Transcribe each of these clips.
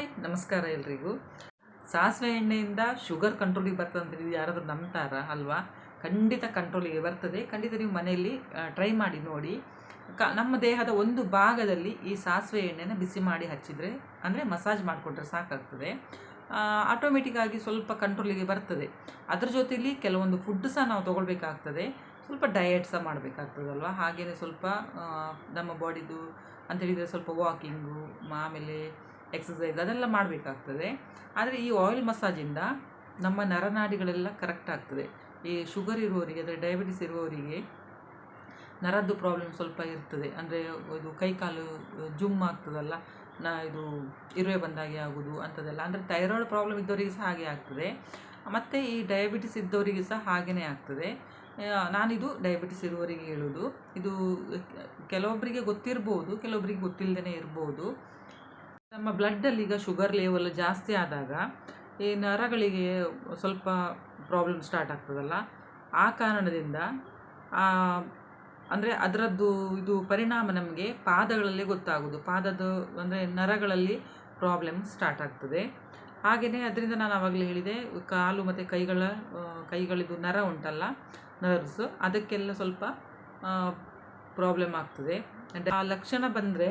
Hi, ನಮಸ್ಕಾರ ಎಲ್ರಿಗೂ. ಸಾಸಿವೆ ಎಣ್ಣೆಯಿಂದ ಶುಗರ್ ಕಂಟ್ರೋಲಿಗೆ ಬರ್ತದೆ ಅಂತ ಯಾರಾದರೂ ನಂಬ್ತಾರ ಅಲ್ವಾ? ಖಂಡಿತ ಕಂಟ್ರೋಲಿಗೆ ಬರ್ತದೆ. ಖಂಡಿತ ನೀವು ಮನೆಯಲ್ಲಿ ಟ್ರೈ ಮಾಡಿ ನೋಡಿ. ಕ, ನಮ್ಮ ದೇಹದ ಒಂದು ಭಾಗದಲ್ಲಿ ಈ ಸಾಸಿವೆ ಎಣ್ಣೆನ ಬಿಸಿ ಮಾಡಿ ಹಚ್ಚಿದರೆ, ಅಂದರೆ ಮಸಾಜ್ ಮಾಡಿಕೊಟ್ರೆ ಸಾಕಾಗ್ತದೆ. ಆಟೋಮೆಟಿಕ್ಕಾಗಿ ಸ್ವಲ್ಪ ಕಂಟ್ರೋಲಿಗೆ ಬರ್ತದೆ. ಅದ್ರ ಜೊತೆಯಲ್ಲಿ ಕೆಲವೊಂದು ಫುಡ್ ಸಹ ನಾವು ತೊಗೊಳ್ಬೇಕಾಗ್ತದೆ. ಸ್ವಲ್ಪ ಡಯೆಟ್ ಸಹ ಮಾಡಬೇಕಾಗ್ತದಲ್ವ ಹಾಗೆಯೇ ಸ್ವಲ್ಪ ನಮ್ಮ ಬಾಡಿದು ಅಂತೇಳಿದರೆ ಸ್ವಲ್ಪ ವಾಕಿಂಗು ಆಮೇಲೆ ಎಕ್ಸಸೈಸ್ ಅದೆಲ್ಲ ಮಾಡಬೇಕಾಗ್ತದೆ. ಆದರೆ ಈ ಆಯಿಲ್ ಮಸಾಜಿಂದ ನಮ್ಮ ನರನಾಡಿಗಳೆಲ್ಲ ಕರೆಕ್ಟ್ ಆಗ್ತದೆ. ಈ ಶುಗರ್ ಇರುವವರಿಗೆ, ಅಂದರೆ ಡಯಾಬಿಟಿಸ್ ಇರುವವರಿಗೆ ನರದ್ದು ಪ್ರಾಬ್ಲಮ್ ಸ್ವಲ್ಪ ಇರ್ತದೆ. ಅಂದರೆ ಇದು ಕೈಕಾಲು ಜುಮ್ ಆಗ್ತದಲ್ಲ, ನಾ ಇದು ಇರುವೆ ಬಂದಾಗೆ ಆಗೋದು ಅಂಥದ್ದೆಲ್ಲ. ಅಂದರೆ ಥೈರಾಯ್ಡ್ ಪ್ರಾಬ್ಲಮ್ ಇದ್ದವರಿಗೆ ಸಹ ಹಾಗೆ ಆಗ್ತದೆ. ಮತ್ತು ಈ ಡಯಾಬಿಟಿಸ್ ಇದ್ದವರಿಗೆ ಸಹ ಹಾಗೆಯೇ ಆಗ್ತದೆ. ನಾನಿದು ಡಯಾಬಿಟಿಸ್ ಇರುವವರಿಗೆ ಹೇಳೋದು. ಇದು ಕೆಲವೊಬ್ಬರಿಗೆ ಗೊತ್ತಿರ್ಬೋದು ಕೆಲವೊಬ್ಬರಿಗೆ ಗೊತ್ತಿಲ್ಲದೇ ಇರ್ಬೋದು. ನಮ್ಮ ಬ್ಲಡ್ಡಲ್ಲಿ ಈಗ ಶುಗರ್ ಲೆವೆಲ್ ಜಾಸ್ತಿ ಆದಾಗ ಈ ನರಗಳಿಗೆ ಸ್ವಲ್ಪ ಪ್ರಾಬ್ಲಮ್ ಸ್ಟಾರ್ಟ್ ಆಗ್ತದಲ್ಲ? ಆ ಕಾರಣದಿಂದ ಅಂದರೆ ಅದರದ್ದು ಇದು ಪರಿಣಾಮ ನಮಗೆ ಪಾದಗಳಲ್ಲಿ ಗೊತ್ತಾಗೋದು. ಪಾದದ ಅಂದರೆ ನರಗಳಲ್ಲಿ ಪ್ರಾಬ್ಲಮ್ ಸ್ಟಾರ್ಟ್ ಆಗ್ತದೆ. ಹಾಗೆಯೇ ಅದರಿಂದ ನಾನು ಆವಾಗಲೇ ಹೇಳಿದೆ, ಕಾಲು ಮತ್ತು ಕೈಗಳ ಕೈಗಳಿದು ನರ ಉಂಟಲ್ಲ ನರ್ವ್ಸ್ ಅದಕ್ಕೆಲ್ಲ ಸ್ವಲ್ಪ ಪ್ರಾಬ್ಲಮ್ ಆಗ್ತದೆ. ಆ ಲಕ್ಷಣ ಬಂದರೆ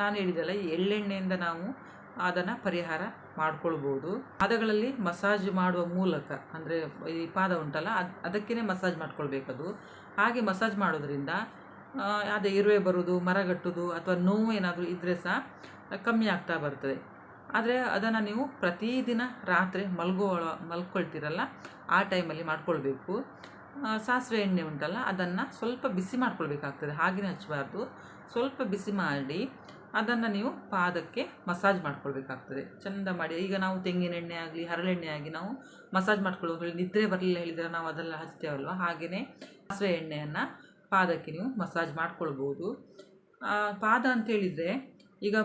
ನಾನು ಹೇಳಿದಲ್ಲ ಎಳ್ಳೆಣ್ಣೆಯಿಂದ ನಾವು ಅದನ್ನು ಪರಿಹಾರ ಮಾಡ್ಕೊಳ್ಬೋದು. ಪಾದಗಳಲ್ಲಿ ಮಸಾಜ್ ಮಾಡುವ ಮೂಲಕ, ಅಂದರೆ ಈ ಪಾದ ಉಂಟಲ್ಲ, ಅದು ಅದಕ್ಕೇ ಮಸಾಜ್ ಮಾಡ್ಕೊಳ್ಬೇಕದು. ಹಾಗೆ ಮಸಾಜ್ ಮಾಡೋದ್ರಿಂದ ಅದು ಇರುವೆ ಬರೋದು ಮರಗಟ್ಟೋದು ಅಥವಾ ನೋವು ಏನಾದರೂ ಇದ್ದರೆ ಸಹ ಕಮ್ಮಿ ಆಗ್ತಾ ಬರ್ತದೆ. ಆದರೆ ಅದನ್ನು ನೀವು ಪ್ರತಿದಿನ ರಾತ್ರಿ ಮಲ್ಗೋ ಮಲ್ಕೊಳ್ತೀರಲ್ಲ, ಆ ಟೈಮಲ್ಲಿ ಮಾಡ್ಕೊಳ್ಬೇಕು. ಸಾಸಿವೆ ಎಣ್ಣೆ ಉಂಟಲ್ಲ, ಅದನ್ನು ಸ್ವಲ್ಪ ಬಿಸಿ ಮಾಡ್ಕೊಳ್ಬೇಕಾಗ್ತದೆ ಹಾಗೆಯೇ ಹಚ್ಚಬಾರ್ದು. ಸ್ವಲ್ಪ ಬಿಸಿ ಮಾಡಿ ಅದನ್ನು ನೀವು ಪಾದಕ್ಕೆ ಮಸಾಜ್ ಮಾಡ್ಕೊಳ್ಬೇಕಾಗ್ತದೆ. ಚಂದ ಮಾಡಿ, ಈಗ ನಾವು ತೆಂಗಿನ ಎಣ್ಣೆ ಆಗಲಿ ಹರಳೆಣ್ಣೆ ಆಗಿ ನಾವು ಮಸಾಜ್ ಮಾಡ್ಕೊಳ್ಳೋದು ನಿದ್ರೆ ಬರಲಿಲ್ಲ ಹೇಳಿದರೆ ನಾವು ಅದೆಲ್ಲ ಹಚ್ತೇವಲ್ವ ಹಾಗೆಯೇ ಸಾಸಿವೆ ಎಣ್ಣೆಯನ್ನು ಪಾದಕ್ಕೆ ನೀವು ಮಸಾಜ್ ಮಾಡ್ಕೊಳ್ಬೋದು. ಪಾದ ಅಂತ ಹೇಳಿದರೆ ಈಗ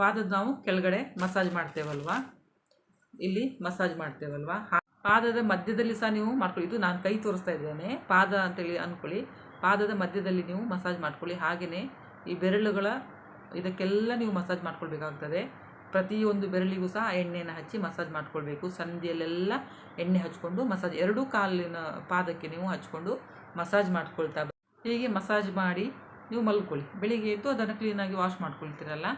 ಪಾದದ ನಾವು ಕೆಳಗಡೆ ಮಸಾಜ್ ಮಾಡ್ತೇವಲ್ವಾ? ಇಲ್ಲಿ ಮಸಾಜ್ ಮಾಡ್ತೇವಲ್ವ? ಪಾದದ ಮಧ್ಯದಲ್ಲಿ ಸಹ ನೀವು ಮಾಡ್ಕೊಳ್ಳಿ. ಇದು ನಾನು ಕೈ ತೋರಿಸ್ತಾ ಇದ್ದೇನೆ. ಪಾದ ಅಂತೇಳಿ ಅಂದ್ಕೊಳ್ಳಿ ಪಾದದ ಮಧ್ಯದಲ್ಲಿ ನೀವು ಮಸಾಜ್ ಮಾಡ್ಕೊಳ್ಳಿ. ಹಾಗೆಯೇ ಈ ಬೆರಳುಗಳ, ಇದಕ್ಕೆಲ್ಲ ನೀವು ಮಸಾಜ್ ಮಾಡ್ಕೊಳ್ಬೇಕಾಗ್ತದೆ. ಪ್ರತಿಯೊಂದು ಬೆರಳಿಗೂ ಸಹ ಎಣ್ಣೆಯನ್ನು ಹಚ್ಚಿ ಮಸಾಜ್ ಮಾಡ್ಕೊಳ್ಬೇಕು. ಸಂಧಿಯಲ್ಲೆಲ್ಲ ಎಣ್ಣೆ ಹಚ್ಕೊಂಡು ಮಸಾಜ್, ಎರಡೂ ಕಾಲಿನ ಪಾದಕ್ಕೆ ನೀವು ಹಚ್ಕೊಂಡು ಮಸಾಜ್ ಮಾಡ್ಕೊಳ್ತಾ ಹೀಗೆ ಮಸಾಜ್ ಮಾಡಿ ನೀವು ಮಲ್ಕೊಳ್ಳಿ. ಬೆಳಿಗ್ಗೆ ಎದ್ದು ಅದನ್ನು ಕ್ಲೀನಾಗಿ ವಾಶ್ ಮಾಡ್ಕೊಳ್ತೀರಲ್ಲ?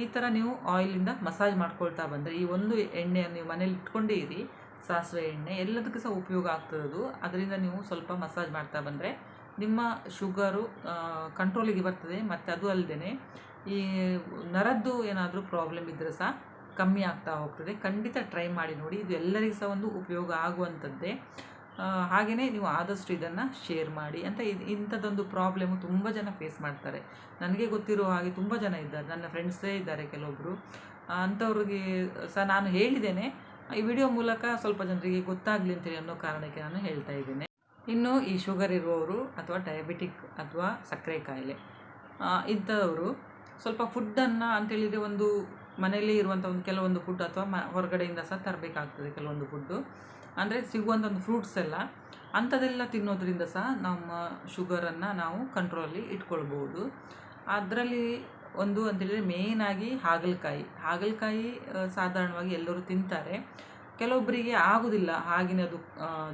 ಈ ಥರ ನೀವು ಆಯಿಲಿಂದ ಮಸಾಜ್ ಮಾಡ್ಕೊಳ್ತಾ ಬಂದರೆ ಈ ಒಂದು ಎಣ್ಣೆಯನ್ನು ನೀವು ಮನೇಲಿ ಇಟ್ಕೊಂಡೇ ಇರಿ. ಸಾಸಿವೆ ಎಣ್ಣೆ ಎಲ್ಲದಕ್ಕೂ ಸಹ ಉಪಯೋಗ ಆಗ್ತದದು. ಅದರಿಂದ ನೀವು ಸ್ವಲ್ಪ ಮಸಾಜ್ ಮಾಡ್ತಾ ಬಂದರೆ ನಿಮ್ಮ ಶುಗರು ಕಂಟ್ರೋಲಿಗೆ ಬರ್ತದೆ, ಮತ್ತು ಅದು ಅಲ್ಲದೆ ಈ ನರದ್ದು ಏನಾದರೂ ಪ್ರಾಬ್ಲಮ್ ಇದ್ದರೆ ಸಹ ಕಮ್ಮಿ ಆಗ್ತಾ ಹೋಗ್ತದೆ. ಖಂಡಿತ ಟ್ರೈ ಮಾಡಿ ನೋಡಿ. ಇದು ಎಲ್ಲರಿಗೂ ಸಹ ಒಂದು ಉಪಯೋಗ ಆಗುವಂಥದ್ದೇ. ಹಾಗೆಯೇ ನೀವು ಆದಷ್ಟು ಇದನ್ನು ಶೇರ್ ಮಾಡಿ ಅಂತ ಇಂಥದ್ದೊಂದು ಪ್ರಾಬ್ಲಮ್ಮು ತುಂಬ ಜನ ಫೇಸ್ ಮಾಡ್ತಾರೆ. ನನಗೆ ಗೊತ್ತಿರೋ ಹಾಗೆ ತುಂಬ ಜನ ಇದ್ದಾರೆ. ನನ್ನ ಫ್ರೆಂಡ್ಸೇ ಇದ್ದಾರೆ ಕೆಲವೊಬ್ಬರು ಅಂಥವ್ರಿಗೆ ಸಹ ನಾನು ಹೇಳಿದ್ದೇನೆ. ಈ ವಿಡಿಯೋ ಮೂಲಕ ಸ್ವಲ್ಪ ಜನರಿಗೆ ಗೊತ್ತಾಗಲಿ ಅಂತೇಳಿ ಅನ್ನೋ ಕಾರಣಕ್ಕೆ ನಾನು ಹೇಳ್ತಾ ಇದ್ದೇನೆ. ಇನ್ನು ಈ ಶುಗರ್ ಇರುವವರು ಅಥವಾ ಡಯಾಬಿಟಿಕ್ ಅಥವಾ ಸಕ್ಕರೆ ಕಾಯಿಲೆ ಇದ್ದವರು ಸ್ವಲ್ಪ ಫುಡ್ಡನ್ನು ಅಂತೇಳಿದರೆ ಒಂದು ಮನೆಯಲ್ಲಿ ಇರುವಂಥ ಒಂದು ಕೆಲವೊಂದು ಫುಡ್ ಅಥವಾ ಮ, ಹೊರಗಡೆಯಿಂದ ಸಹ ತರಬೇಕಾಗ್ತದೆ ಕೆಲವೊಂದು ಫುಡ್ಡು ಅಂದರೆ ಸಿಗುವಂಥ ಒಂದು ಫ್ರೂಟ್ಸ್ ಎಲ್ಲ ಅಂಥದೆಲ್ಲ ತಿನ್ನೋದ್ರಿಂದ ಸಹ ನಮ್ಮ ಶುಗರನ್ನು ನಾವು ಕಂಟ್ರೋಲಲ್ಲಿ ಇಟ್ಕೊಳ್ಬೋದು ಅದರಲ್ಲಿ ಒಂದು ಅಂತೇಳಿದರೆ ಮೇಯ್ನಾಗಿ ಹಾಗಲಕಾಯಿ. ಹಾಗಲಕಾಯಿ ಸಾಧಾರಣವಾಗಿ ಎಲ್ಲರೂ ತಿಂತಾರೆ. ಕೆಲವೊಬ್ಬರಿಗೆ ಆಗೋದಿಲ್ಲ ಹಾಗಿನದು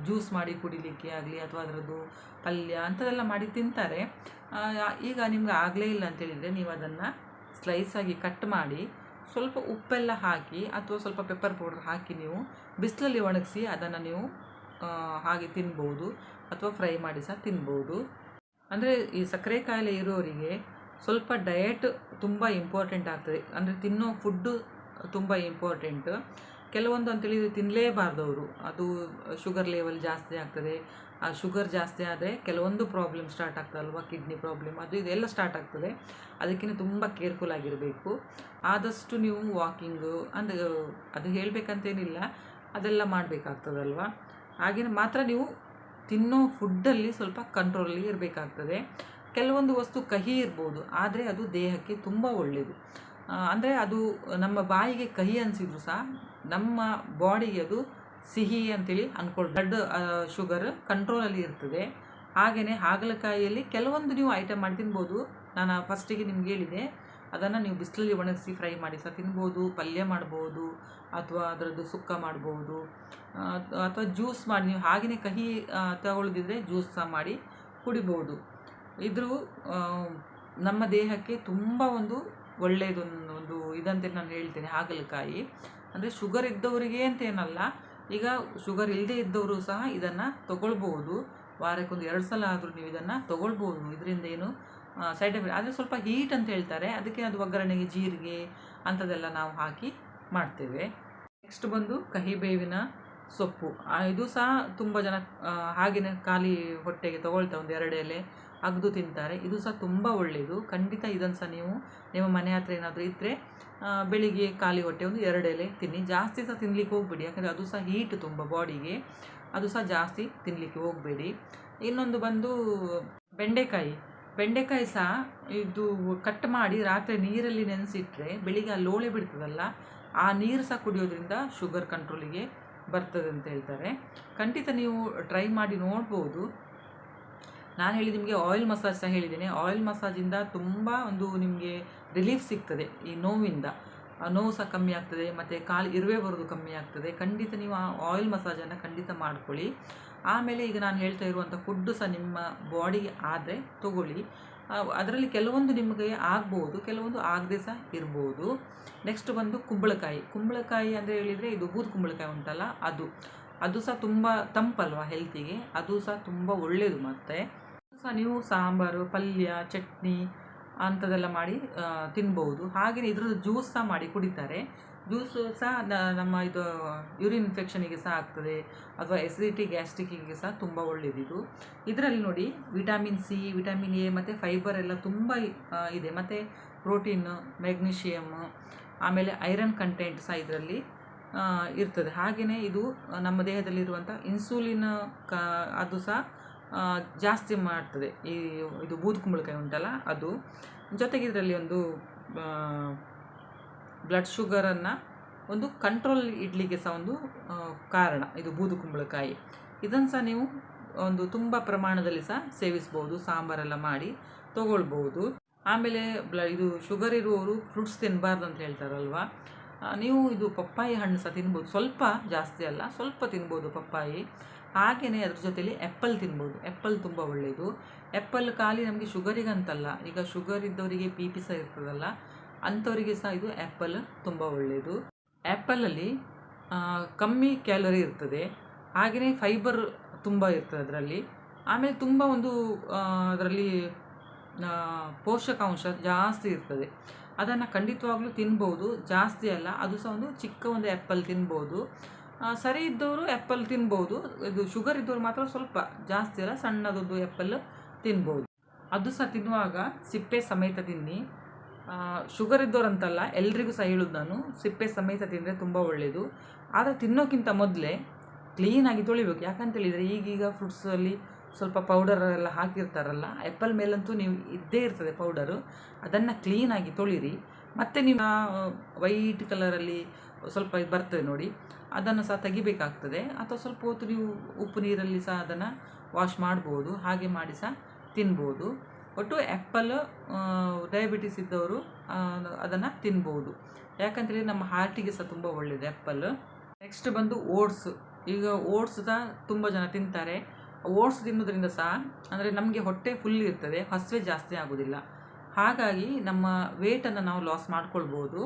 ಜ್ಯೂಸ್ ಮಾಡಿ ಕುಡಿಲಿಕ್ಕೆ ಆಗಲಿ ಅಥವಾ ಅದರದ್ದು ಪಲ್ಯ ಅಂಥದ್ದೆಲ್ಲ ಮಾಡಿ ತಿಂತಾರೆ. ಈಗ ನಿಮ್ಗೆ ಆಗಲೇ ಇಲ್ಲ ಅಂತೇಳಿದರೆ ನೀವು ಅದನ್ನು ಸ್ಲೈಸಾಗಿ ಕಟ್ ಮಾಡಿ ಸ್ವಲ್ಪ ಉಪ್ಪೆಲ್ಲ ಹಾಕಿ ಅಥವಾ ಸ್ವಲ್ಪ ಪೆಪ್ಪರ್ ಪೌಡರ್ ಹಾಕಿ ನೀವು ಬಿಸಿಲಲ್ಲಿ ಒಣಗಿಸಿ ಅದನ್ನು ನೀವು ಹಾಗೆ ತಿನ್ಬೋದು ಅಥವಾ ಫ್ರೈ ಮಾಡಿ ಸಹ ತಿನ್ಬೋದು. ಅಂದರೆ ಈ ಸಕ್ಕರೆ ಕಾಯಿಲೆ ಇರೋರಿಗೆ ಸ್ವಲ್ಪ ಡಯಟ್ ತುಂಬ ಇಂಪಾರ್ಟೆಂಟ್ ಆಗ್ತದೆ. ಅಂದರೆ ತಿನ್ನೋ ಫುಡ್ಡು ತುಂಬ ಇಂಪಾರ್ಟೆಂಟ್ ಕೆಲವೊಂದು ಅಂತೇಳಿ ತಿನ್ನಲೇಬಾರ್ದು ಅವರು ಅದು ಶುಗರ್ ಲೆವೆಲ್ ಜಾಸ್ತಿ ಆಗ್ತದೆ. ಆ ಶುಗರ್ ಜಾಸ್ತಿ ಆದರೆ ಕೆಲವೊಂದು ಪ್ರಾಬ್ಲಮ್ ಸ್ಟಾರ್ಟ್ ಆಗ್ತದಲ್ವ? ಕಿಡ್ನಿ ಪ್ರಾಬ್ಲಮ್ ಅದು ಇದೆಲ್ಲ ಸ್ಟಾರ್ಟ್ ಆಗ್ತದೆ. ಅದಕ್ಕಿಂತ ತುಂಬ ಕೇರ್ಫುಲ್ ಆಗಿರಬೇಕು. ಆದಷ್ಟು ನೀವು ವಾಕಿಂಗು ಅಂದರೆ ಅದು ಹೇಳಬೇಕಂತೇನಿಲ್ಲ. ಅದೆಲ್ಲ ಮಾಡಬೇಕಾಗ್ತದಲ್ವ? ಹಾಗೆ ಮಾತ್ರ ನೀವು ತಿನ್ನೋ ಫುಡ್ಡಲ್ಲಿ ಸ್ವಲ್ಪ ಕಂಟ್ರೋಲಲ್ಲಿ ಇರಬೇಕಾಗ್ತದೆ. ಕೆಲವೊಂದು ವಸ್ತು ಕಹಿ ಇರ್ಬೋದು, ಆದರೆ ಅದು ದೇಹಕ್ಕೆ ತುಂಬ ಒಳ್ಳೆಯದು ಅಂದರೆ ಅದು ನಮ್ಮ ಬಾಯಿಗೆ ಕಹಿ ಅನಿಸಿದ್ರು ಸಹ ನಮ್ಮ ಬಾಡಿಗೆ ಅದು ಸಿಹಿ ಅಂತೇಳಿ ಅಂದ್ಕೊಳ್ ಬ್ಲಡ್ ಶುಗರ್ ಕಂಟ್ರೋಲಲ್ಲಿ ಇರ್ತದೆ. ಹಾಗೆಯೇ ಹಾಗಲಕಾಯಿಯಲ್ಲಿ ಕೆಲವೊಂದು ನೀವು ಐಟಮ್ ಮಾಡಿ ತಿನ್ಬೋದು. ನಾನು ಫಸ್ಟಿಗೆ ನಿಮ್ಗೆ ಹೇಳಿದೆ, ಅದನ್ನು ನೀವು ಬಿಸಿಲಲ್ಲಿ ಒಣಗಿಸಿ ಫ್ರೈ ಮಾಡಿ ಸಹ ತಿನ್ಬೋದು, ಪಲ್ಯ ಮಾಡ್ಬೋದು, ಅಥವಾ ಅದರದ್ದು ಸುಕ್ಕ ಮಾಡ್ಬೋದು ಅಥವಾ ಜ್ಯೂಸ್ ಮಾಡಿ, ನೀವು ಹಾಗೆಯೇ ಕಹಿ ತಗೊಳ್ಳದಿದ್ದರೆ ಜ್ಯೂಸ್ ಸಹ ಮಾಡಿ ಕುಡಿಬೋದು. ಇದ್ರ ನಮ್ಮ ದೇಹಕ್ಕೆ ತುಂಬ ಒಂದು ಒಳ್ಳೆಯದೊಂದು ಒಂದು ಇದಂತೇಳಿ ನಾನು ಹೇಳ್ತೇನೆ, ಹಾಗಲಕಾಯಿ. ಅಂದರೆ ಶುಗರ್ ಇದ್ದವರಿಗೆ ಅಂತೇನಲ್ಲ ಈಗ ಶುಗರ್ ಇಲ್ಲದೇ ಇದ್ದವರು ಸಹ ಇದನ್ನು ತಗೊಳ್ಬೋದು ವಾರಕ್ಕೊಂದು ಎರಡು ಸಲ ಆದರೂ ನೀವು ಇದನ್ನು ತಗೊಳ್ಬೋದು ಇದರಿಂದ ಏನು ಸೈಡ್ ಎಫೆಕ್ಟ್ ಆದರೆ ಸ್ವಲ್ಪ ಹೀಟ್ ಅಂತ ಹೇಳ್ತಾರೆ. ಅದಕ್ಕೆ ಅದು ಒಗ್ಗರಣೆಗೆ ಜೀರಿಗೆ ಅಂಥದ್ದೆಲ್ಲ ನಾವು ಹಾಕಿ ಮಾಡ್ತೇವೆ. ನೆಕ್ಸ್ಟ್ ಬಂದು ಕಹಿಬೇವಿನ ಸೊಪ್ಪು. ಇದು ಸಹ ತುಂಬ ಜನ ಹಾಗೆಯೇ ಖಾಲಿ ಹೊಟ್ಟೆಗೆ ತಗೊಳ್ತಾ, ಒಂದು ಎರಡು ಎಲೆ ಅಗ್ದು ತಿಂತಾರೆ. ಇದು ಸಹ ತುಂಬ ಒಳ್ಳೆಯದು ಖಂಡಿತ ಇದನ್ನು ಸಹ ನೀವು ನಿಮ್ಮ ಮನೆ ಹತ್ರ ಏನಾದರೂ ಇದ್ದರೆ ಬೆಳಿಗ್ಗೆ ಖಾಲಿ ಹೊಟ್ಟೆ ಒಂದು ಎರಡು ಎಲೆ ತಿನ್ನಿ. ಜಾಸ್ತಿ ಸಹ ತಿನ್ನಲಿಕ್ಕೆ ಹೋಗಬೇಡಿ. ಯಾಕಂದರೆ ಅದು ಸಹ ಹೀಟ್ ತುಂಬ ಬಾಡಿಗೆ ಅದು ಸಹ ಜಾಸ್ತಿ ತಿನ್ನಲಿಕ್ಕೆ ಹೋಗಬೇಡಿ. ಇನ್ನೊಂದು ಬಂದು ಬೆಂಡೆಕಾಯಿ. ಬೆಂಡೆಕಾಯಿ ಸಹ ಇದು ಕಟ್ ಮಾಡಿ ರಾತ್ರಿ ನೀರಲ್ಲಿ ನೆನೆಸಿಟ್ರೆ ಬೆಳಿಗ್ಗೆ ಆ ಲೋಳೆ ಬಿಡ್ತದಲ್ಲ, ಆ ನೀರು ಸಹ ಕುಡಿಯೋದ್ರಿಂದ ಶುಗರ್ ಕಂಟ್ರೋಲಿಗೆ ಬರ್ತದೆ ಅಂತ ಹೇಳ್ತಾರೆ. ಖಂಡಿತ ನೀವು ಟ್ರೈ ಮಾಡಿ ನೋಡ್ಬೋದು. ನಾನು ಹೇಳಿ ನಿಮಗೆ ಆಯಿಲ್ ಮಸಾಜ್ ಸಹ ಹೇಳಿದ್ದೇನೆ ಆಯಿಲ್ ಮಸಾಜಿಂದ ತುಂಬ ಒಂದು ನಿಮಗೆ ರಿಲೀಫ್ ಸಿಗ್ತದೆ ಈ ನೋವಿಂದ. ನೋವು ಸಹ ಕಮ್ಮಿ ಆಗ್ತದೆ, ಮತ್ತು ಕಾಲು ಇರುವೆ ಬರೋದು ಕಮ್ಮಿ ಆಗ್ತದೆ. ಖಂಡಿತ ನೀವು ಆ ಆಯಿಲ್ ಮಸಾಜನ್ನು ಖಂಡಿತ ಮಾಡ್ಕೊಳ್ಳಿ. ಆಮೇಲೆ ಈಗ ನಾನು ಹೇಳ್ತಾ ಇರುವಂಥ ಫುಡ್ಡು ಸಹ ನಿಮ್ಮ ಬಾಡಿಗೆ ಆದರೆ ತಗೊಳ್ಳಿ. ಅದರಲ್ಲಿ ಕೆಲವೊಂದು ನಿಮಗೆ ಆಗ್ಬೋದು, ಕೆಲವೊಂದು ಆಗದೆ ಸಹ ಇರ್ಬೋದು. ನೆಕ್ಸ್ಟ್ ಬಂದು ಕುಂಬಳಕಾಯಿ. ಕುಂಬಳಕಾಯಿ ಅಂದರೆ ಹೇಳಿದರೆ ಇದು ಬೂದು ಕುಂಬಳಕಾಯಿ ಉಂಟಲ್ಲ, ಅದು. ಅದು ಸಹ ತುಂಬ ತಂಪಲ್ವ ಹೆಲ್ತಿಗೆ ಅದು ಸಹ ತುಂಬ ಒಳ್ಳೆಯದು ಮತ್ತು. ಸಹ ನೀವು ಸಾಂಬಾರು, ಪಲ್ಯ, ಚಟ್ನಿ ಅಂಥದ್ದೆಲ್ಲ ಮಾಡಿ ತಿನ್ಬೋದು. ಹಾಗೆಯೇ ಇದ್ರದ್ದು ಜ್ಯೂಸ್ ಸಹ ಮಾಡಿ ಕುಡಿತಾರೆ. ಜ್ಯೂಸು ಸಹ ನಮ್ಮ ಇದು ಯೂರಿನ್ ಇನ್ಫೆಕ್ಷನಿಗೆ ಸಹ ಆಗ್ತದೆ, ಅಥವಾ ಎಸಿಡಿಟಿ ಗ್ಯಾಸ್ಟ್ರಿಕ್ಕಿಗೆ ಸಹ ತುಂಬ ಒಳ್ಳೆಯದಿದು ಇದರಲ್ಲಿ ನೋಡಿ ವಿಟಮಿನ್ ಸಿ ವಿಟಮಿನ್ ಎ ಮತ್ತು ಫೈಬರ್ ಎಲ್ಲ ತುಂಬ ಇದೆ. ಮತ್ತು ಪ್ರೋಟೀನ್ ಮ್ಯಾಗ್ನೀಷಿಯಮ್ ಆಮೇಲೆ ಐರನ್ ಕಂಟೆಂಟ್ ಸಹ ಇದರಲ್ಲಿ ಇರ್ತದೆ. ಹಾಗೆಯೇ ಇದು ನಮ್ಮ ದೇಹದಲ್ಲಿರುವಂಥ ಇನ್ಸುಲಿನ್ ಕ, ಅದು ಸಹ ಜಾಸ್ತಿ ಮಾಡ್ತದೆ. ಈ ಇದು ಬೂದು ಕುಂಬಳಕಾಯಿ ಉಂಟಲ್ಲ, ಅದು. ಜೊತೆಗೆ ಇದರಲ್ಲಿ ಒಂದು ಬ್ಲಡ್ ಶುಗರನ್ನು ಒಂದು ಕಂಟ್ರೋಲ್ ಇಡಲಿಕ್ಕೆ ಸಹ ಒಂದು ಕಾರಣ, ಇದು ಬೂದು ಕುಂಬಳಕಾಯಿ. ಇದನ್ನು ಸಹ ನೀವು ಒಂದು ತುಂಬ ಪ್ರಮಾಣದಲ್ಲಿ ಸಹ ಸೇವಿಸ್ಬೋದು, ಸಾಂಬಾರೆಲ್ಲ ಮಾಡಿ ತಗೊಳ್ಬೋದು. ಆಮೇಲೆ ಬ್ಲ, ಇದು ಶುಗರ್ ಇರುವವರು ಫ್ರೂಟ್ಸ್ ತಿನ್ನಬಾರ್ದು ಅಂತ ಹೇಳ್ತಾರಲ್ವಾ? ನೀವು ಇದು ಪಪ್ಪಾಯಿ ಹಣ್ಣು ಸಹ ತಿನ್ಬೋದು. ಸ್ವಲ್ಪ ಜಾಸ್ತಿ ಅಲ್ಲ, ಸ್ವಲ್ಪ ತಿನ್ಬೋದು ಪಪ್ಪಾಯಿ. ಹಾಗೆಯೇ ಅದ್ರ ಜೊತೆಯಲ್ಲಿ ಆ್ಯಪಲ್ ತಿನ್ಬೋದು. ಆ್ಯಪಲ್ ತುಂಬ ಒಳ್ಳೆಯದು ಆ್ಯಪಲ್ ಖಾಲಿ ನಮಗೆ ಶುಗರಿಗಂತಲ್ಲ. ಈಗ ಶುಗರ್ ಇದ್ದವರಿಗೆ ಪಿ ಪಿ ಸಹ ಇರ್ತದಲ್ಲ, ಅಂಥವರಿಗೆ ಸಹ ಇದು ಆ್ಯಪಲ್ ತುಂಬ ಒಳ್ಳೆಯದು ಆ್ಯಪಲಲ್ಲಿ ಕಮ್ಮಿ ಕ್ಯಾಲೋರಿ ಇರ್ತದೆ. ಹಾಗೆಯೇ ಫೈಬರ್ ತುಂಬ ಇರ್ತದೆ ಅದರಲ್ಲಿ. ಆಮೇಲೆ ತುಂಬ ಒಂದು ಅದರಲ್ಲಿ ಪೋಷಕಾಂಶ ಜಾಸ್ತಿ ಇರ್ತದೆ. ಅದನ್ನು ಖಂಡಿತವಾಗ್ಲೂ ತಿನ್ಬೋದು. ಜಾಸ್ತಿ ಅಲ್ಲ, ಅದು ಸಹ ಒಂದು ಚಿಕ್ಕ ಒಂದು ಆ್ಯಪಲ್ ತಿನ್ಬೋದು. ಸರಿ ಇದ್ದವರು ಆ್ಯಪಲ್ ತಿನ್ಬೋದು. ಇದು ಶುಗರ್ ಇದ್ದವರು ಮಾತ್ರ ಸ್ವಲ್ಪ ಜಾಸ್ತಿ ಅಲ್ಲ ಸಣ್ಣದೊಂದು ಆ್ಯಪಲ್ ತಿನ್ಬೋದು. ಅದು ಸಹ ತಿನ್ನುವಾಗ ಸಿಪ್ಪೆ ಸಮೇತ ತಿನ್ನಿ. ಶುಗರ್ ಇದ್ದವರಂತಲ್ಲ, ಎಲ್ರಿಗೂ ಸಹ ಹೇಳೋದು ನಾನು, ಸಿಪ್ಪೆ ಸಮೇತ ತಿಂದರೆ ತುಂಬ ಒಳ್ಳೆಯದು ಆದರೆ ತಿನ್ನೋಕ್ಕಿಂತ ಮೊದಲೇ ಕ್ಲೀನಾಗಿ ತೊಳಿಬೇಕು. ಯಾಕಂತೇಳಿದರೆ ಈಗೀಗ ಫ್ರೂಟ್ಸಲ್ಲಿ ಸ್ವಲ್ಪ ಪೌಡರ್ ಎಲ್ಲ ಹಾಕಿರ್ತಾರಲ್ಲ ಆ್ಯಪಲ್ ಮೇಲಂತೂ ನೀವು ಇದ್ದೇ ಇರ್ತದೆ ಪೌಡರು ಅದನ್ನು ಕ್ಲೀನಾಗಿ ತೊಳಿರಿ. ಮತ್ತು ನಿಮ್ಮ ವೈಟ್ ಕಲರಲ್ಲಿ ಸ್ವಲ್ಪ ಬರ್ತದೆ ನೋಡಿ. ಅದನ್ನು ಸಹ ತೆಗಿಬೇಕಾಗ್ತದೆ. ಅಥವಾ ಸ್ವಲ್ಪ ಹೊತ್ತು ನೀವು ಉಪ್ಪು ನೀರಲ್ಲಿ ಸಹ ಅದನ್ನು ವಾಶ್ ಮಾಡ್ಬೋದು. ಹಾಗೆ ಮಾಡಿ ಸಹ ತಿನ್ಬೋದು. ಒಟ್ಟು ಆ್ಯಪಲ್ ಡಯಾಬಿಟಿಸ್ ಇದ್ದವರು ಅದನ್ನು ತಿನ್ಬೋದು. ಯಾಕಂತೇಳಿ ನಮ್ಮ ಹಾರ್ಟಿಗೆ ಸಹ ತುಂಬ ಒಳ್ಳೆಯದು ಆ್ಯಪಲ್ ನೆಕ್ಸ್ಟ್ ಬಂದು ಓಟ್ಸ್ ಈಗ ಓಟ್ಸ್ ಸಹ ತುಂಬ ಜನ ತಿಂತಾರೆ. ಓಟ್ಸ್ ತಿನ್ನೋದ್ರಿಂದ ಸಹ, ಅಂದರೆ ನಮಗೆ ಹೊಟ್ಟೆ ಫುಲ್ ಇರ್ತದೆ. ಹಸಿವೆ ಜಾಸ್ತಿ ಆಗೋದಿಲ್ಲ. ಹಾಗಾಗಿ ನಮ್ಮ ವೇಟನ್ನು ನಾವು ಲಾಸ್ ಮಾಡ್ಕೊಳ್ಬೋದು.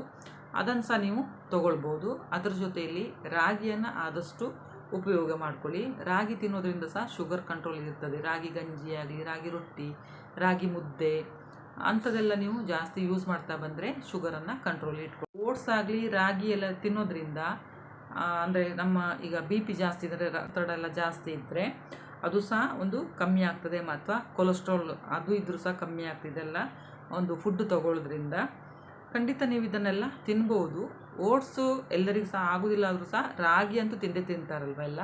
ಅದನ್ನು ಸಹ ನೀವು ತಗೊಳ್ಬೋದು. ಅದ್ರ ಜೊತೆಯಲ್ಲಿ ರಾಗಿಯನ್ನು ಆದಷ್ಟು ಉಪಯೋಗ ಮಾಡ್ಕೊಳ್ಳಿ. ರಾಗಿ ತಿನ್ನೋದ್ರಿಂದ ಸಹ ಶುಗರ್ ಕಂಟ್ರೋಲ್ ಇರ್ತದೆ. ರಾಗಿ ಗಂಜಿ ಆಗಲಿ, ರಾಗಿ ರೊಟ್ಟಿ, ರಾಗಿ ಮುದ್ದೆ ಅಂಥದ್ದೆಲ್ಲ ನೀವು ಜಾಸ್ತಿ ಯೂಸ್ ಮಾಡ್ತಾ ಬಂದರೆ ಶುಗರನ್ನು ಕಂಟ್ರೋಲ್ ಇಟ್ಕೊಳ್ಳಿ ಓಟ್ಸ್ ಆಗಲಿ, ರಾಗಿ ಎಲ್ಲ ತಿನ್ನೋದ್ರಿಂದ ಅಂದರೆ ನಮ್ಮ ಈಗ ಬಿ ಪಿ ಜಾಸ್ತಿ ಇದ್ದರೆ ರಕ್ತಡ ಜಾಸ್ತಿ ಇದ್ದರೆ ಅದು ಸಹ ಒಂದು ಕಮ್ಮಿ ಆಗ್ತದೆ ಮತ್ತು ಕೊಲೆಸ್ಟ್ರಾಲ್ ಅದು ಇದ್ರೂ ಸಹ ಕಮ್ಮಿ ಆಗ್ತಿದೆಲ್ಲ ಒಂದು ಫುಡ್ ತಗೊಳ್ಳೋದ್ರಿಂದ. ಖಂಡಿತ ನೀವು ಇದನ್ನೆಲ್ಲ ತಿನ್ಬೋದು. ಓಟ್ಸು ಎಲ್ಲರಿಗೂ ಸಹ ಆಗೋದಿಲ್ಲ ಆದರೂ ಸಹ ರಾಗಿ ಅಂತೂ ತಿಂದೇ ತಿಂತಾರಲ್ವ ಎಲ್ಲ?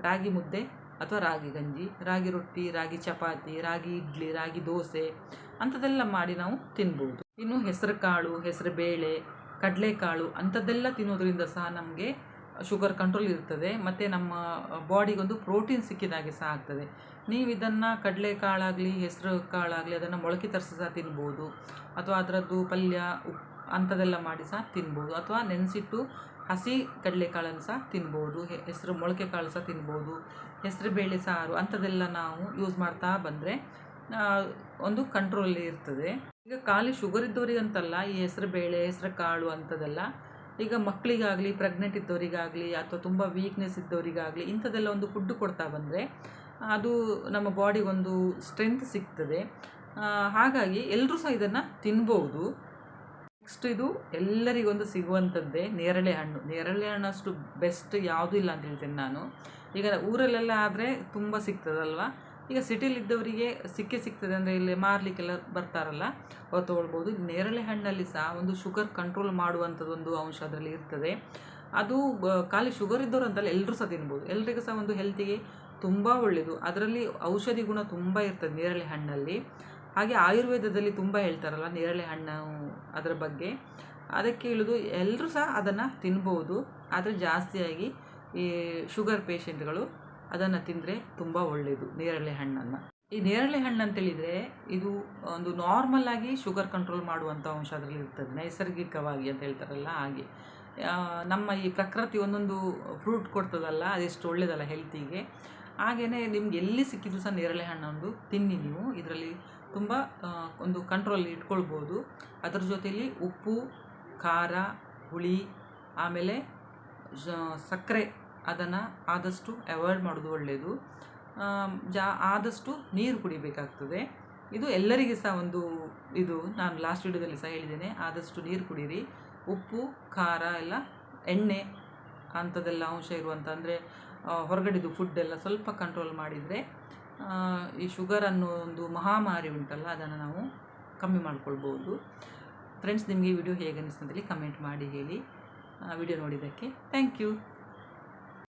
ರಾಗಿ ಮುದ್ದೆ ಅಥವಾ ರಾಗಿ ಗಂಜಿ, ರಾಗಿ ರೊಟ್ಟಿ, ರಾಗಿ ಚಪಾತಿ, ರಾಗಿ ಇಡ್ಲಿ, ರಾಗಿ ದೋಸೆ ಅಂಥದ್ದೆಲ್ಲ ಮಾಡಿ ನಾವು ತಿನ್ಬೋದು. ಇನ್ನು ಹೆಸರು ಕಾಳು ಹೆಸರು ಬೇಳೆ ಕಡಲೆಕಾಳು ಅಂಥದ್ದೆಲ್ಲ ತಿನ್ನೋದ್ರಿಂದ ಸಹ ನಮಗೆ ಶುಗರ್ ಕಂಟ್ರೋಲ್ ಇರ್ತದೆ, ಮತ್ತು ನಮ್ಮ ಬಾಡಿಗೊಂದು ಪ್ರೋಟೀನ್ ಸಿಕ್ಕಿದಾಗೆ ಸಹ ಆಗ್ತದೆ. ನೀವು ಇದನ್ನು ಕಡಲೆಕಾಳಾಗಲಿ ಹೆಸರು ಕಾಳಾಗಲಿ ಅದನ್ನು ಮೊಳಕೆ ತರಿಸಿ ಸಹ ತಿನ್ಬೋದು. ಅಥವಾ ಅದರದ್ದು ಪಲ್ಯ, ಉಪ್, ಅಂಥದ್ದೆಲ್ಲ ಮಾಡಿ ಸಹ ತಿನ್ಬೋದು. ಅಥವಾ ನೆನೆಸಿಟ್ಟು ಹಸಿ ಕಡಲೆಕಾಳನ್ನು ಸಹ ತಿನ್ಬೋದು. ಹೆಸರು ಮೊಳಕೆ ಕಾಳು ಸಹ ತಿನ್ಬೋದು. ಹೆಸರು ಬೇಳೆ ಸಾರು ಅಂಥದೆಲ್ಲ ನಾವು ಯೂಸ್ ಮಾಡ್ತಾ ಬಂದರೆ ಒಂದು ಕಂಟ್ರೋಲ್ ಇರ್ತದೆ. ಈಗ ಖಾಲಿ ಶುಗರ್ ಇದ್ದವರಿಗಂತಲ್ಲ, ಈ ಹೆಸರು ಬೇಳೆ, ಹೆಸರು ಕಾಳು ಅಂಥದ್ದೆಲ್ಲ ಈಗ ಮಕ್ಕಳಿಗಾಗಲಿ ಪ್ರೆಗ್ನೆಂಟ್ ಇದ್ದವರಿಗಾಗಲಿ, ಅಥವಾ ತುಂಬ ವೀಕ್ನೆಸ್ ಇದ್ದವರಿಗಾಗಲಿ, ಇಂಥದ್ದೆಲ್ಲ ಒಂದು ಫುಡ್ ಕೊಡ್ತಾ ಬಂದರೆ ಅದು ನಮ್ಮ ಬಾಡಿಗೊಂದು ಸ್ಟ್ರೆಂತ್ ಸಿಗ್ತದೆ. ಹಾಗಾಗಿ ಎಲ್ಲರೂ ಸಹ ಇದನ್ನು ತಿನ್ಬೋದು. ನೆಕ್ಸ್ಟ್ ಇದು ಎಲ್ಲರಿಗೊಂದು ಸಿಗುವಂಥದ್ದೇ ನೇರಳೆ ಹಣ್ಣು. ನೇರಳೆ ಹಣ್ಣು ಅಷ್ಟು ಬೆಸ್ಟ್ ಯಾವುದೂ ಇಲ್ಲ ಅಂತ ಹೇಳ್ತೇನೆ ನಾನು. ಈಗ ಊರಲ್ಲೆಲ್ಲ ಆದರೆ ತುಂಬ ಸಿಗ್ತದಲ್ವ? ಈಗ ಸಿಟಿಲಿದ್ದವರಿಗೆ ಸಿಕ್ಕೇ ಸಿಗ್ತದೆ. ಅಂದರೆ ಇಲ್ಲಿ ಮಾರಲಿಕ್ಕೆಲ್ಲ ಬರ್ತಾರಲ್ಲ, ಅವ್ರು ತೊಗೊಳ್ಬೋದು. ನೇರಳೆ ಹಣ್ಣಲ್ಲಿ ಸಹ ಒಂದು ಶುಗರ್ ಕಂಟ್ರೋಲ್ ಮಾಡುವಂಥದ್ದೊಂದು ಅಂಶ ಅದರಲ್ಲಿ ಇರ್ತದೆ. ಅದು ಖಾಲಿ ಶುಗರ್ ಇದ್ದವರು ಅಂತಲ್ಲ ಎಲ್ಲರೂ ಸಹ ತಿನ್ಬೋದು. ಎಲ್ಲರಿಗೂ ಸಹ ಒಂದು ಹೆಲ್ತಿಗೆ ತುಂಬ ಒಳ್ಳೆಯದು ಅದರಲ್ಲಿ ಔಷಧಿ ಗುಣ ತುಂಬ ಇರ್ತದೆ ನೇರಳೆ ಹಣ್ಣಲ್ಲಿ. ಹಾಗೆ ಆಯುರ್ವೇದದಲ್ಲಿ ತುಂಬ ಹೇಳ್ತಾರಲ್ಲ ನೇರಳೆ ಹಣ್ಣು ಅದರ ಬಗ್ಗೆ. ಅದಕ್ಕೆ ಇಳಿದು ಎಲ್ಲರೂ ಸಹ ಅದನ್ನು ತಿನ್ಬೋದು. ಆದರೆ ಜಾಸ್ತಿಯಾಗಿ ಈ ಶುಗರ್ ಪೇಷಂಟ್ಗಳು ಅದನ್ನು ತಿಂದರೆ ತುಂಬ ಒಳ್ಳೆಯದು ನೇರಳೆ ಹಣ್ಣನ್ನು. ಈ ನೇರಳೆ ಹಣ್ಣು ಅಂತೇಳಿದರೆ ಇದು ಒಂದು ನಾರ್ಮಲ್ ಆಗಿ ಶುಗರ್ ಕಂಟ್ರೋಲ್ ಮಾಡುವಂಥ ಅಂಶ ಅದರಲ್ಲಿ ಇರ್ತದೆ, ನೈಸರ್ಗಿಕವಾಗಿ ಅಂತ ಹೇಳ್ತಾರಲ್ಲ ಹಾಗೆ. ನಮ್ಮ ಈ ಪ್ರಕೃತಿ ಒಂದೊಂದು ಫ್ರೂಟ್ ಕೊಡ್ತದಲ್ಲ, ಅದೆಷ್ಟು ಒಳ್ಳೆಯದಲ್ಲ ಹೆಲ್ತಿಗೆ ಹಾಗೆಯೇ ನಿಮ್ಗೆ ಎಲ್ಲಿ ಸಿಕ್ಕಿದ್ರು ಸಹ ನೇರಳೆ ಹಣ್ಣೊಂದು ತಿನ್ನಿ ನೀವು. ಇದರಲ್ಲಿ ತುಂಬ ಒಂದು ಕಂಟ್ರೋಲ್ ಇಟ್ಕೊಳ್ಬೋದು. ಅದರ ಜೊತೆಯಲ್ಲಿ ಉಪ್ಪು, ಖಾರ, ಹುಳಿ, ಆಮೇಲೆ ಸಕ್ಕರೆ. ಅದನ್ನು ಆದಷ್ಟು ಅವಾಯ್ಡ್ ಮಾಡೋದು ಒಳ್ಳೆಯದು ಜಾ, ಆದಷ್ಟು ನೀರು ಕುಡಿಬೇಕಾಗ್ತದೆ. ಇದು ಎಲ್ಲರಿಗೆ ಸಹ ಒಂದು ಇದು. ನಾನು ಲಾಸ್ಟ್ ವಿಡಿಯೋದಲ್ಲಿ ಸಹ ಹೇಳಿದ್ದೇನೆ, ಆದಷ್ಟು ನೀರು ಕುಡೀರಿ. ಉಪ್ಪು, ಖಾರ ಎಲ್ಲ ಎಣ್ಣೆ ಅಂಥದ್ದೆಲ್ಲ ಅಂಶ ಇರುವಂಥ ಅಂದರೆ ಹೊರಗಡೆದು ಫುಡ್ಡೆಲ್ಲ ಸ್ವಲ್ಪ ಕಂಟ್ರೋಲ್ ಮಾಡಿದರೆ ಈ ಶುಗರ್ ಅನ್ನೋ ಒಂದು ಮಹಾಮಾರಿ ಉಂಟಲ್ಲ, ಅದನ್ನು ನಾವು ಕಮ್ಮಿ ಮಾಡಿಕೊಳ್ಬೋದು. ಫ್ರೆಂಡ್ಸ್ ನಿಮಗೆ ವಿಡಿಯೋ ಹೇಗೆ ಅನ್ನಿಸ್ತದಲ್ಲಿ ಕಮೆಂಟ್ ಮಾಡಿ ಹೇಳಿ. ವಿಡಿಯೋ ನೋಡಿದ್ದಕ್ಕೆ ಥ್ಯಾಂಕ್ ಯು